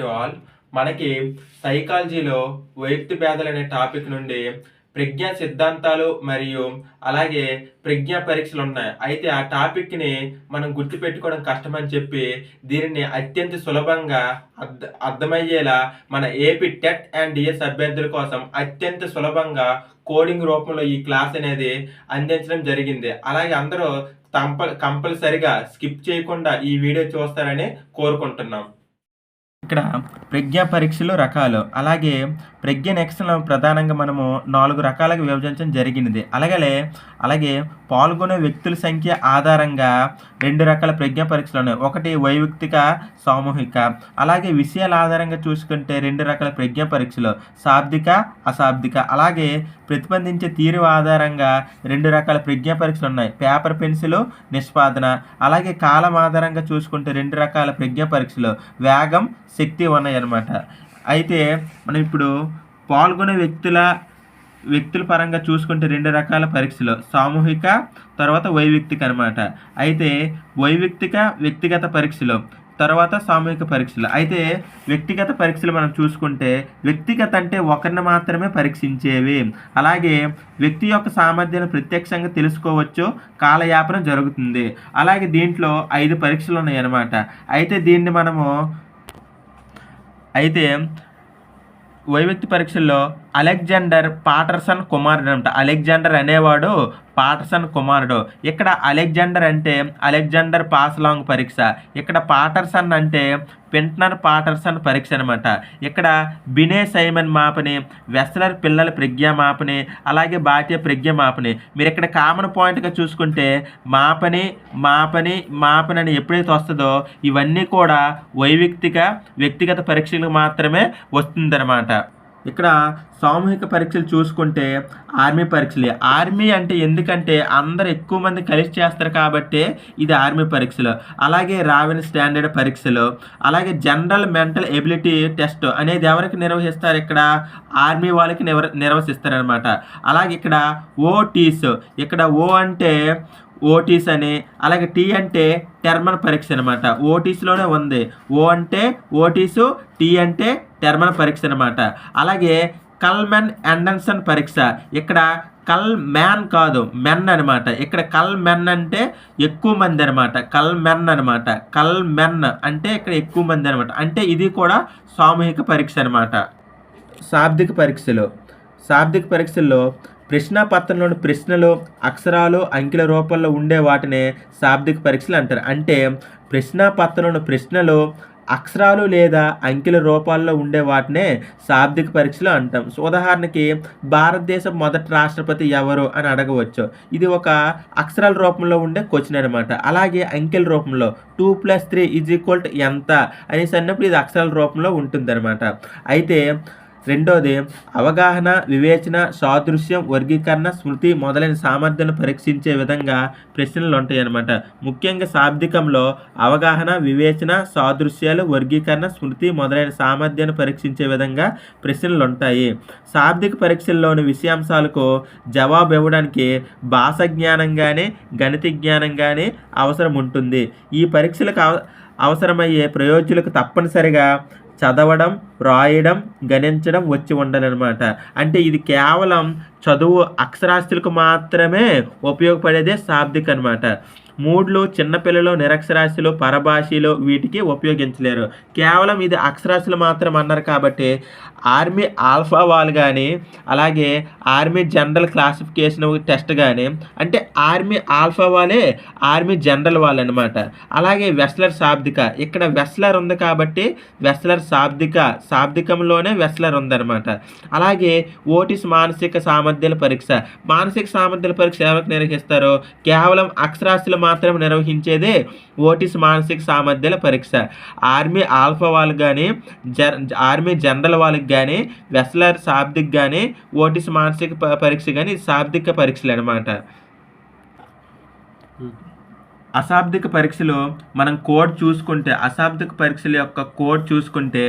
To all మనకి సైకాలజీలో వైయక్తి భేదాలు అనే టాపిక్ నుండి ప్రజ్ఞా సిద్ధాంతాలు మరియు అలాగే ప్రజ్ఞా పరీక్షలు ఉన్నాయి. అయితే ఆ టాపిక్ని మనం గుర్తుపెట్టుకోవడం కష్టమని చెప్పి దీనిని అత్యంత సులభంగా అర్థ అర్థమయ్యేలా మన ఏపీ టెట్ అండ్ డిఎస్ అభ్యర్థుల కోసం అత్యంత సులభంగా కోడింగ్ రూపంలో ఈ క్లాస్ అనేది అందించడం జరిగింది. అలాగే అందరూ కంపల్ కంపల్సరిగా స్కిప్ చేయకుండా ఈ వీడియో చూస్తారని కోరుకుంటున్నాం. ఇక్కడ ప్రజ్ఞా పరీక్షలు రకాలు. అలాగే ప్రజ్ఞ నెక్స్ట్లో ప్రధానంగా మనము నాలుగు రకాలుగా విభజించడం జరిగినది. అలాగే అలాగే పాల్గొనే వ్యక్తుల సంఖ్య ఆధారంగా రెండు రకాల ప్రజ్ఞా పరీక్షలు ఉన్నాయి. ఒకటి వైయక్తిక సామూహిక. అలాగే విషయాల ఆధారంగా చూసుకుంటే రెండు రకాల ప్రజ్ఞా పరీక్షలు. శాబ్దిక అశాబ్దిక. అలాగే ప్రతిబంధించే తీరు ఆధారంగా రెండు రకాల ప్రజ్ఞా పరీక్షలు ఉన్నాయి. పేపర్ పెన్సిల్ నిష్పాదన. అలాగే కాలం ఆధారంగా చూసుకుంటే రెండు రకాల ప్రజ్ఞా పరీక్షలు. వేగం శక్తి ఉన్నాయి అనమాట అయితే మనం ఇప్పుడు పాల్గొనే వ్యక్తుల వ్యక్తుల పరంగా చూసుకుంటే రెండు రకాల పరీక్షలు. సామూహిక తర్వాత వైవిక్తిక అనమాట అయితే వైవిక్తిక వ్యక్తిగత పరీక్షలు. తర్వాత సామూహిక పరీక్షలు. అయితే వ్యక్తిగత పరీక్షలు మనం చూసుకుంటే వ్యక్తిగత అంటే ఒకరిని మాత్రమే పరీక్షించేవి. అలాగే వ్యక్తి యొక్క సామర్థ్యాన్ని ప్రత్యక్షంగా తెలుసుకోవచ్చు. కాలయాపన జరుగుతుంది. అలాగే దీంట్లో ఐదు పరీక్షలు ఉన్నాయి అన్నమాట అయితే దీన్ని మనము అయితే వైవ్యక్తి పరీక్షల్లో అలెగ్జాండర్ పాటర్సన్ కుమారుడు అంట అలెగ్జాండర్ అనేవాడు పాటర్సన్ కుమారుడు. ఇక్కడ అలెగ్జాండర్ అంటే అలెగ్జాండర్ పాస్ లాంగ్ పరీక్ష. ఇక్కడ పాటర్సన్ అంటే పింట్నర్ పాటర్సన్ పరీక్ష అనమాట ఇక్కడ బినే సైమన్ మాపని వెస్లర్ పిల్లల ప్రజ్ఞ మాపని అలాగే భాట్య ప్రజ్ఞ మాపని. మీరు ఇక్కడ కామన్ పాయింట్గా చూసుకుంటే మాపని మాపని మాపని అని ఎప్పుడైతే వస్తుందో ఇవన్నీ కూడా వైవిక్తిక వ్యక్తిగత పరీక్షలకు మాత్రమే వస్తుందన్నమాట. ఇక్కడ సామూహిక పరీక్షలు చూసుకుంటే ఆర్మీ పరీక్షలే. ఆర్మీ అంటే ఎందుకంటే అందరు ఎక్కువ మంది కలిసి చేస్తారు కాబట్టి ఇది ఆర్మీ పరీక్షలు. అలాగే రావెన్ స్టాండర్డ్ పరీక్షలు అలాగే జనరల్ మెంటల్ ఎబిలిటీ టెస్ట్ అనేది ఎవరికి నిర్వహిస్తారు ఇక్కడ? ఆర్మీ వాళ్ళకి నిర్వ నిర్వహిస్తారనమాట అలాగే ఇక్కడ ఓటీస్ ఇక్కడ ఓ అంటే ఓటీస్ అని అలాగే టీ అంటే టెర్మన్ పరీక్ష అనమాట ఓటీస్లోనే ఉంది. ఓ అంటే ఓటీసు టీ అంటే టెర్మన్ పరీక్ష అనమాట అలాగే కల్మెన్ అండన్సన్ పరీక్ష. ఇక్కడ కల్ మ్యాన్ కాదు మెన్ అనమాట ఇక్కడ కల్ మెన్ అంటే ఎక్కువ మంది అనమాట కల్ మెన్ అనమాట కల్ మెన్ అంటే ఇక్కడ ఎక్కువ మంది అనమాట అంటే ఇది కూడా సామూహిక పరీక్ష అనమాట శాబ్దిక పరీక్షలు. శాబ్దిక పరీక్షల్లో ప్రశ్నాపత్రంలోని ప్రశ్నలు అక్షరాలు అంకెల రూపంలో ఉండే వాటినే శాబ్దిక పరీక్షలు అంటారు. అంటే ప్రశ్నాపత్రంలోని ప్రశ్నలు అక్షరాలు లేదా అంకెల రూపాల్లో ఉండే వాటినే శాబ్దిక పరీక్షలు అంటాం. సో ఉదాహరణకి భారతదేశం మొదటి రాష్ట్రపతి ఎవరు అని అడగవచ్చు. ఇది ఒక అక్షరాల రూపంలో ఉండే క్వశ్చన్ అనమాట అలాగే అంకెల రూపంలో two plus three is equal to ఎంత అనేసి అన్నప్పుడు ఇది అక్షరాల రూపంలో ఉంటుందన్నమాట. అయితే రెండోది అవగాహన వివేచన సాదృశ్యం వర్గీకరణ స్మృతి మొదలైన సామర్థ్యాలను పరీక్షించే విధంగా ప్రశ్నలు ఉంటాయి అన్నమాట ముఖ్యంగా శాబ్దికంలో అవగాహన వివేచన సాదృశ్యాలు వర్గీకరణ స్మృతి మొదలైన సామర్థ్యాన్ని పరీక్షించే విధంగా ప్రశ్నలు ఉంటాయి శాబ్దిక పరీక్షల్లోని విషయాంశాలకు జవాబు ఇవ్వడానికి భాష జ్ఞానం కానీ గణిత జ్ఞానం కానీ అవసరం ఉంటుంది ఈ పరీక్షలకు అవసరమయ్యే ప్రయోజకులకు తప్పనిసరిగా చదవడం రాయడం గణించడం వచ్చి ఉండాలన్నమాట అంటే ఇది కేవలం చదువు అక్షరాస్యులకు మాత్రమే ఉపయోగపడేదే శాబ్దిక్ అనమాట మూడ్లు చిన్నపిల్లలు నిరక్షరాస్యులు పరభాషలు వీటికి ఉపయోగించలేరు. కేవలం ఇది అక్షరాస్యులు మాత్రం అన్నారు కాబట్టి ఆర్మీ ఆల్ఫా వాళ్ళు కానీ అలాగే ఆర్మీ జనరల్ క్లాసిఫికేషన్ టెస్ట్ కానీ అంటే ఆర్మీ ఆల్ఫా వాళ్ళే ఆర్మీ జనరల్ వాళ్ళు అనమాట అలాగే వెస్లర్ శాబ్దిక ఇక్కడ వెస్లర్ ఉంది కాబట్టి వెస్లర్ శాబ్దిక శాబ్దికంలోనే వెస్లర్ ఉందన్నమాట. అలాగే ఓటిస్ మానసిక సామర్థ్యాల పరీక్ష మానసిక సామర్థ్యాల పరీక్ష ఎవరికి నిర్వహిస్తారో? కేవలం అక్షరాస్యులు మాత్రం నిర్వహించేదే ఓటిస్ మానసిక సామర్థ్యాల పరీక్ష. ఆర్మీ ఆల్ఫా వాళ్ళకి కానీ జర్ ఆర్మీ జనరల్ వాళ్ళకి కానీ వెస్లర్ శాబ్దిక్ కానీ ఓటిస్ మానసిక పరీక్ష కానీ శాబ్దిక పరీక్షలు అనమాట అశాబ్దిక పరీక్షలో మనం కోడ్ చూసుకుంటే అశాబ్దిక పరీక్షల యొక్క కోడ్ చూసుకుంటే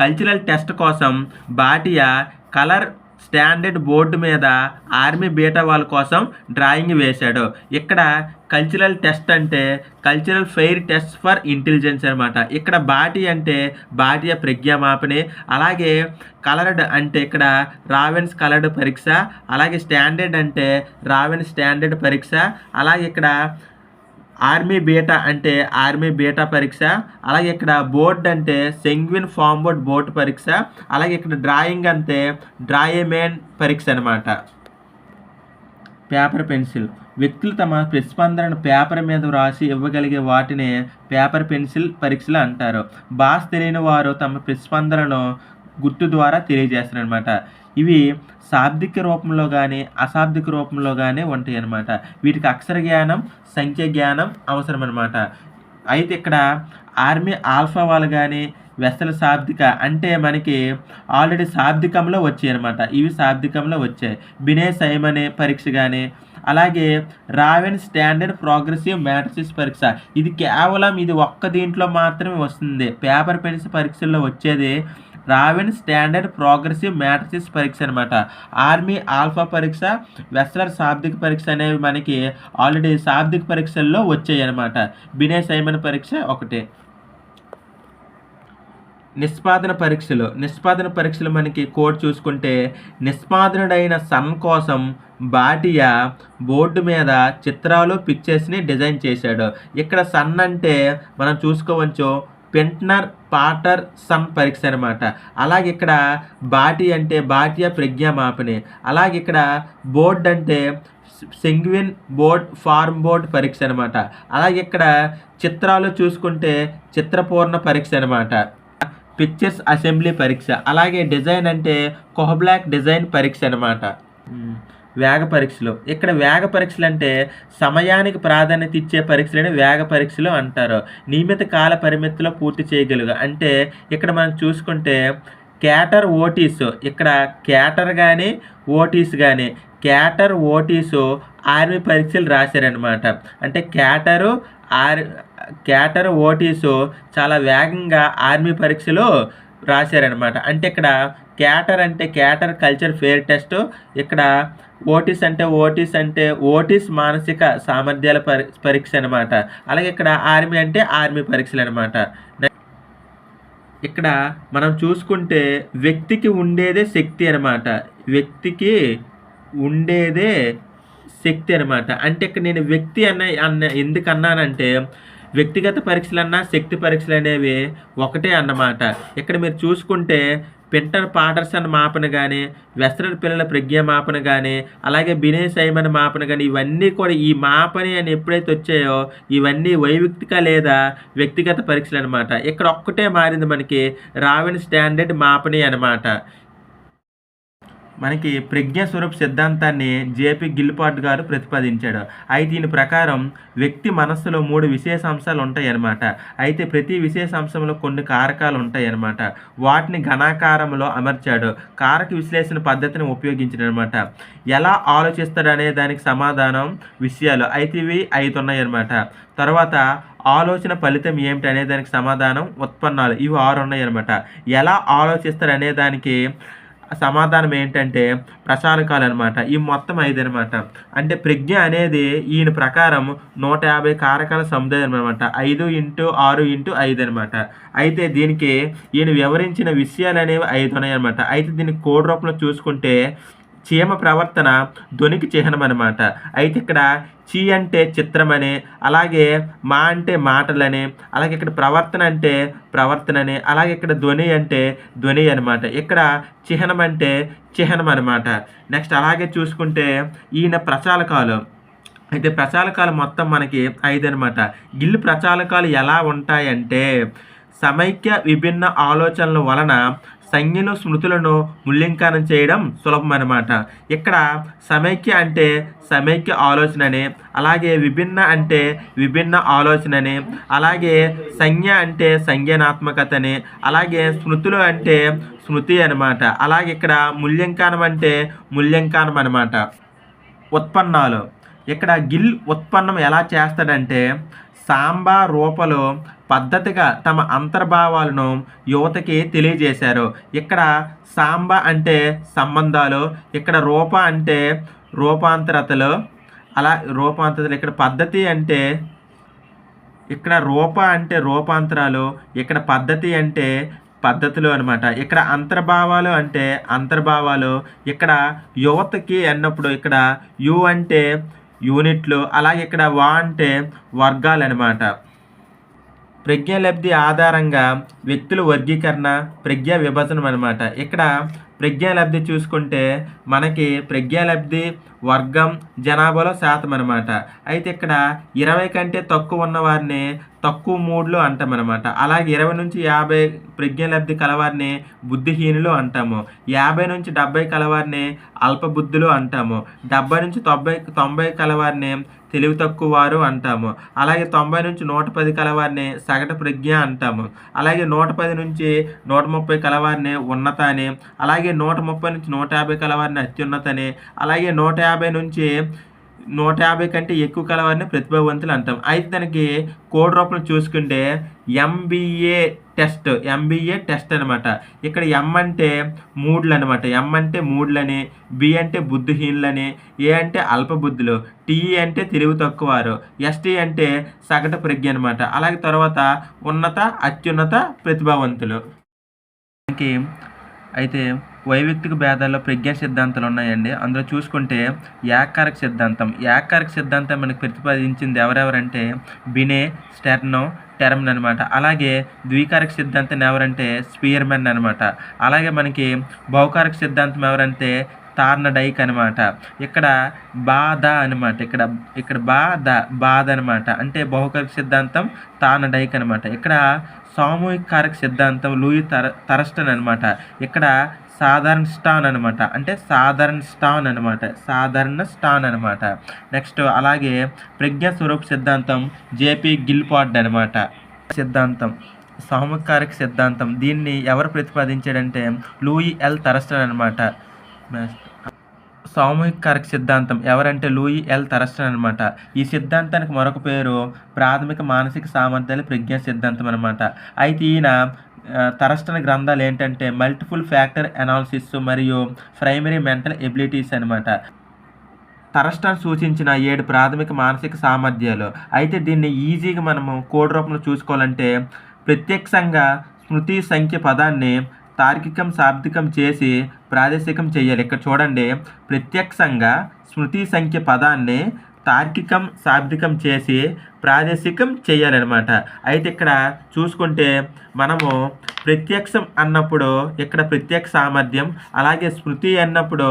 కల్చరల్ టెస్ట్ కోసం బాటియా కలర్ స్టాండర్డ్ బోర్డు మీద ఆర్మీ బీటా వాళ్ళ కోసం డ్రాయింగ్ వేశాడు. ఇక్కడ కల్చరల్ టెస్ట్ అంటే cultural fair test for intelligence అనమాట ఇక్కడ బాటి అంటే బాటియ ప్రజ్ఞామాపణి అలాగే కలర్డ్ అంటే ఇక్కడ రావెన్స్ కలర్డ్ పరీక్ష అలాగే స్టాండర్డ్ అంటే రావెన్ స్టాండర్డ్ పరీక్ష అలాగే ఇక్కడ ఆర్మీ బీటా అంటే ఆర్మీ బీటా పరీక్ష అలాగే ఇక్కడ బోర్డ్ అంటే సెంగ్విన్ ఫామ్ బోర్డ్ బోర్డ్ పరీక్ష అలాగే ఇక్కడ డ్రాయింగ్ అంటే డ్రాయమేన్ పరీక్ష అనమాట పేపర్ పెన్సిల్. వ్యక్తులు తమ ప్రతిస్పందనను పేపర్ మీద వ్రాసి ఇవ్వగలిగే వాటిని పేపర్ పెన్సిల్ పరీక్షలు అంటారు. భాష తెలియని వారు తమ ప్రతిస్పందనను గుర్తు ద్వారా తెలియజేస్తారనమాట ఇవి శాబ్దిక రూపంలో కానీ అశాబ్దిక రూపంలో కానీ ఉంటాయి అన్నమాట వీటికి అక్షర జ్ఞానం సంఖ్య జ్ఞానం అవసరం అనమాట అయితే ఇక్కడ ఆర్మీ ఆల్ఫా వాళ్ళు కానీ వెసల శాబ్దిక అంటే మనకి ఆల్రెడీ శాబ్దికంలో వచ్చాయి అనమాట ఇవి శాబ్దికంలో వచ్చాయి. బినే సైమనే పరీక్ష కానీ అలాగే రావెన్ స్టాండర్డ్ ప్రోగ్రెసివ్ మ్యాట్రిసిస్ పరీక్ష. ఇది కేవలం ఇది ఒక్క దీంట్లో మాత్రమే వస్తుంది. పేపర్ పెన్స్ పరీక్షల్లో వచ్చేది రావెన్ స్టాండర్డ్ ప్రోగ్రెసివ్ మ్యాట్రిసిస్ పరీక్ష అనమాట ఆర్మీ ఆల్ఫా పరీక్ష వెస్లర్ శాబ్దిక పరీక్ష అనేవి మనకి ఆల్రెడీ శాబ్దిక పరీక్షల్లో వచ్చాయి అనమాట బినే సైమన్ పరీక్ష ఒకటే. నిష్పాదన పరీక్షలు. నిష్పాదన పరీక్షలు మనకి కోడ్ చూసుకుంటే నిష్పాదనుడైన సన్ కోసం బాటియా బోర్డు మీద చిత్రాలు పిక్చర్స్ని డిజైన్ చేశాడు. ఇక్కడ సన్ అంటే మనం చూసుకోవచ్చు పెంట్నర్ పాటర్ సన్ పరీక్ష అనమాట అలాగే ఇక్కడ బాటి అంటే బాటియా ప్రజ్ఞామాపని అలాగే ఇక్కడ బోర్డ్ అంటే సెంగ్విన్ బోర్డ్ ఫార్మ్ బోర్డ్ పరీక్ష అనమాట అలాగే ఇక్కడ చిత్రాలు చూసుకుంటే చిత్రపూర్ణ పరీక్ష అనమాట పిక్చర్స్ అసెంబ్లీ పరీక్ష. అలాగే డిజైన్ అంటే కోహబ్లాక్ డిజైన్ పరీక్ష అనమాట hmm. వేగ పరీక్షలు. ఇక్కడ వేగ పరీక్షలు అంటే సమయానికి ప్రాధాన్యత ఇచ్చే పరీక్షలని వేగ పరీక్షలు అంటారు. నియమిత కాల పరిమితిలో పూర్తి చేయగలుగు. అంటే ఇక్కడ మనం చూసుకుంటే క్యాటర్ ఓటీస్. ఇక్కడ క్యాటర్ కానీ ఓటీస్ కానీ క్యాటర్ ఓటీసు ఆర్మీ పరీక్షలు రాశారనమాట అంటే క్యాటరు ఆర్ క్యాటర్ ఓటీసు చాలా వేగంగా ఆర్మీ పరీక్షలు రాశారనమాట అంటే ఇక్కడ క్యాటర్ అంటే క్యాటర్ కల్చర్ ఫేర్ టెస్ట్ ఇక్కడ ఓటీస్ అంటే ఓటీస్ అంటే ఓటీస్ మానసిక సామర్థ్యాల పరి పరీక్ష అనమాట అలాగే ఇక్కడ ఆర్మీ అంటే ఆర్మీ పరీక్షలు అనమాట ఇక్కడ మనం చూసుకుంటే వ్యక్తికి ఉండేదే శక్తి అనమాట వ్యక్తికి ఉండేదే శక్తి అనమాట అంటే ఇక్కడ నేను వ్యక్తి అన్న అన్న ఎందుకన్నానంటే వ్యక్తిగత పరీక్షలన్నా శక్తి పరీక్షలు అనేవి ఒకటే అన్నమాట. ఇక్కడ మీరు చూసుకుంటే పింటర్ పాటర్సన్ మాపన కానీ వెస్ట్రన్ పిల్లల ప్రజ్ఞ మాపన కానీ అలాగే బినే సైమన్ మాపన కానీ ఇవన్నీ కూడా ఈ మాపని అని ఎప్పుడైతే వచ్చాయో ఇవన్నీ వైవిక్తిక లేదా వ్యక్తిగత పరీక్షలు అనమాట ఇక్కడ ఒక్కటే మారింది మనకి రావిన్ స్టాండర్డ్ మాపని అనమాట మనకి ప్రజ్ఞస్వరూప్ సిద్ధాంతాన్ని జేపీ గిల్పాట్ గారు ప్రతిపాదించాడు. అయితే దీని ప్రకారం వ్యక్తి మనస్సులో మూడు విశేష అంశాలు ఉంటాయి అన్నమాట అయితే ప్రతి విశేష అంశంలో కొన్ని కారకాలు ఉంటాయి అన్నమాట వాటిని ఘనాకారంలో అమర్చాడు. కారక విశ్లేషణ పద్ధతిని ఉపయోగించడనమాట ఎలా ఆలోచిస్తాడనే అనే దానికి సమాధానం విషయాలు అయితే ఇవి ఐదు ఉన్నాయన్నమాట. తర్వాత ఆలోచన ఫలితం ఏమిటి అనే దానికి సమాధానం ఉత్పన్నాలు ఇవి ఆరు ఉన్నాయన్నమాట. ఎలా ఆలోచిస్తారు అనే దానికి సమాధానం ఏంటంటే ప్రచారకాలు అనమాట ఈ మొత్తం ఐదు అనమాట అంటే ప్రజ్ఞ అనేది ఈయన ప్రకారం నూట యాభై కారకాల సముదాయం అనమాట ఐదు ఇంటూ ఆరు ఇంటూ ఐదు అనమాట అయితే దీనికి ఈయన వివరించిన విషయాలు అనేవి ఐదు ఉన్నాయన్నమాట అయితే దీన్ని కోడ్ రూపంలో చూసుకుంటే చీమ ప్రవర్తన ధ్వనికి చిహ్నం అనమాట అయితే ఇక్కడ చీ అంటే చిత్రమని అలాగే మా అంటే మాటలని అలాగే ఇక్కడ ప్రవర్తన అంటే ప్రవర్తనని అలాగే ఇక్కడ ధ్వని అంటే ధ్వని అనమాట ఇక్కడ చిహ్నం అంటే చిహ్నం అనమాట నెక్స్ట్ అలాగే చూసుకుంటే ఈయన ప్రచాలకాలు. అయితే ప్రచాలకాలు మొత్తం మనకి ఐదు అనమాట గిల్లు ప్రచాలకాలు ఎలా ఉంటాయంటే సమైక్య విభిన్న ఆలోచనల వలన సంజ్ఞను స్మృతులను మూల్యాంకనం చేయడం సులభం ఇక్కడ సమైక్య అంటే సమైక్య ఆలోచనని అలాగే విభిన్న అంటే విభిన్న ఆలోచనని అలాగే సంజ్ఞ అంటే సంజ్ఞానాత్మకతని అలాగే స్మృతులు అంటే స్మృతి అనమాట. అలాగే ఇక్కడ మూల్యాంకనం అంటే మూల్యాంకనం అనమాట. ఉత్పన్నాలు. ఇక్కడ గిల్ ఉత్పన్నం ఎలా చేస్తాడంటే సాంబా రూపలో పద్ధతిగా తమ అంతర్భావాలను యువతకి తెలియజేశారు. ఇక్కడ సాంబ అంటే సంబంధాలు ఇక్కడ రూప అంటే రూపాంతరతలు అలా రూపాంతరతలు ఇక్కడ పద్ధతి అంటే ఇక్కడ రూప అంటే రూపాంతరాలు ఇక్కడ పద్ధతి అంటే పద్ధతులు అనమాట ఇక్కడ అంతర్భావాలు అంటే అంతర్భావాలు ఇక్కడ యువతకి అన్నప్పుడు ఇక్కడ యు అంటే యూనిట్లు అలాగే ఇక్కడ వా అంటే వర్గాలు అనమాట ప్రజ్ఞాలబ్ధి ఆధారంగా వ్యక్తుల వర్గీకరణ ప్రజ్ఞా విభజనం అనమాట ఇక్కడ ప్రజ్ఞాలబ్ధి చూసుకుంటే మనకి ప్రజ్ఞాలబ్ధి వర్గం జనాభాలో శాతం అనమాట అయితే ఇక్కడ ఇరవై కంటే తక్కువ ఉన్నవారిని తక్కువ మూడ్లు అంటామన్నమాట అలాగే ఇరవై నుంచి యాభై ప్రజ్ఞాలబ్ధి కలవారిని బుద్ధిహీనులు అంటాము. యాభై నుంచి డెబ్బై కలవారిని అల్పబుద్ధులు అంటాము. డెబ్బై నుంచి తొంభై తొంభై కలవారిని తెలివి తక్కువ వారు అంటాము. అలాగే తొంభై నుంచి నూట పది కలవారిని సగటు ప్రజ్ఞ అంటాము. అలాగే నూట పది నుంచి నూట ముప్పై కలవారిని ఉన్నత అని అలాగే నూట ముప్పై నుంచి నూట యాభై కలవారిని అత్యున్నత అని అలాగే నూట యాభై నుంచి నూట యాభై కంటే ఎక్కువ కలవారిని ప్రతిభావంతులు అంటాం అయితే దానికి కోడ్ రూపంలో చూసుకుంటే ఎంబీఏ టెస్ట్ ఎంబీఏ టెస్ట్ అనమాట ఇక్కడ ఎం అంటే మూడ్లు అనమాట ఎం అంటే మూడ్లని బి అంటే బుద్ధిహీనులని ఏ అంటే అల్పబుద్ధులు టీఈ అంటే తెలివి తక్కువారు ఎస్టీ అంటే సగటు ప్రజ్ఞ అనమాట అలాగే తర్వాత ఉన్నత అత్యున్నత ప్రతిభావంతులు. మనకి అయితే వైవిక్తిక భేదాల్లో ప్రజ్ఞా సిద్ధాంతాలు ఉన్నాయండి. అందులో చూసుకుంటే యాకారక సిద్ధాంతం. యాకారక సిద్ధాంతం మనకు ప్రతిపాదించింది ఎవరెవరంటే బినే స్టెర్నో టెర్మ్ అనమాట అలాగే ద్వికారక సిద్ధాంతం ఎవరంటే స్పియర్మెన్ అనమాట అలాగే మనకి బహుకారక సిద్ధాంతం ఎవరంటే తార్న డైక్ అనమాట ఇక్కడ బాధ అనమాట ఇక్కడ ఇక్కడ బాధ బాధ అనమాట అంటే బహుకారక సిద్ధాంతం తార్న డైక్ అనమాట ఇక్కడ సామూహిక కారక సిద్ధాంతం లూయి తర తరస్టన్ అనమాట ఇక్కడ సాధారణ స్టాన్ అనమాట అంటే సాధారణ స్టాన్ అనమాట సాధారణ స్టాన్ అనమాట నెక్స్ట్ అలాగే ప్రజ్ఞా స్వరూప్ సిద్ధాంతం జేపీ గిల్పాడ్ అనమాట సిద్ధాంతం సామకారిక సిద్ధాంతం. దీన్ని ఎవరు ప్రతిపాదించాడంటే లూయి ఎల్ తరస్టన్ అనమాట సామూహిక కారక సిద్ధాంతం ఎవరంటే లూయి ఎల్ తరస్టన్ అనమాట ఈ సిద్ధాంతానికి మరొక పేరు ప్రాథమిక మానసిక సామర్థ్యాల ప్రజ్ఞా సిద్ధాంతం అనమాట అయితే ఈయన తరస్టన గ్రంథాలు ఏంటంటే మల్టిపుల్ ఫ్యాక్టర్ అనాలిసిస్ మరియు ప్రైమరీ మెంటల్ ఎబిలిటీస్ అనమాట తరస్టన్ సూచించిన ఏడు ప్రాథమిక మానసిక సామర్థ్యాలు. అయితే దీన్ని ఈజీగా మనము కోడ్ రూపంలో చూసుకోవాలంటే ప్రత్యక్షంగా స్మృతి సంఖ్య పదాన్ని తార్కికం శాబ్దికం చేసి ప్రాదేశికం చేయాలి. ఇక్కడ చూడండి. ప్రత్యక్షంగా స్మృతి సంఖ్య పదాన్ని తార్కికం శాబ్దికం చేసి ప్రాదేశికం చేయాలన్నమాట. అయితే ఇక్కడ చూసుకుంటే మనము ప్రత్యక్షం అన్నప్పుడు ఇక్కడ ప్రత్యక్ష సామర్థ్యం అలాగే స్మృతి అన్నప్పుడు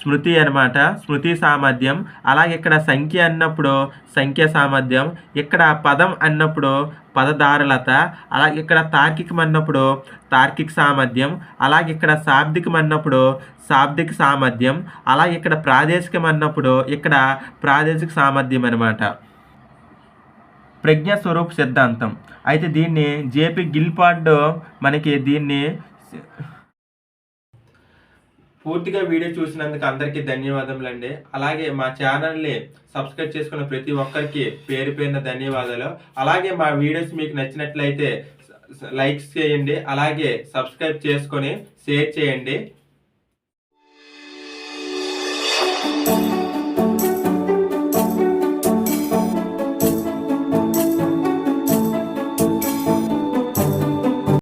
స్మృతి అన్నమాట స్మృతి సామర్థ్యం అలాగే ఇక్కడ సంఖ్య అన్నప్పుడు సంఖ్య సామర్థ్యం ఇక్కడ పదం అన్నప్పుడు పదధారలత అలాగే ఇక్కడ తార్కికం అన్నప్పుడు తార్కిక సామర్థ్యం అలాగే ఇక్కడ శాబ్దికం అన్నప్పుడు శాబ్దిక సామర్థ్యం అలాగే ఇక్కడ ప్రాదేశికం అన్నప్పుడు ఇక్కడ ప్రాదేశిక సామర్థ్యం అనమాట ప్రజ్ఞాస్వరూప్ సిద్ధాంతం. అయితే దీన్ని జేపీ గిల్పార్డ్ మనకి దీన్ని పూర్తిగా వీడియో చూసినందుకు అందరికీ ధన్యవాదములండి. అలాగే మా ఛానల్ని సబ్స్క్రైబ్ చేసుకున్న ప్రతి ఒక్కరికి పేరు పేరున ధన్యవాదాలు. అలాగే మా వీడియోస్ మీకు నచ్చినట్లయితే లైక్స్ చేయండి. అలాగే సబ్స్క్రైబ్ చేసుకొని షేర్ చేయండి.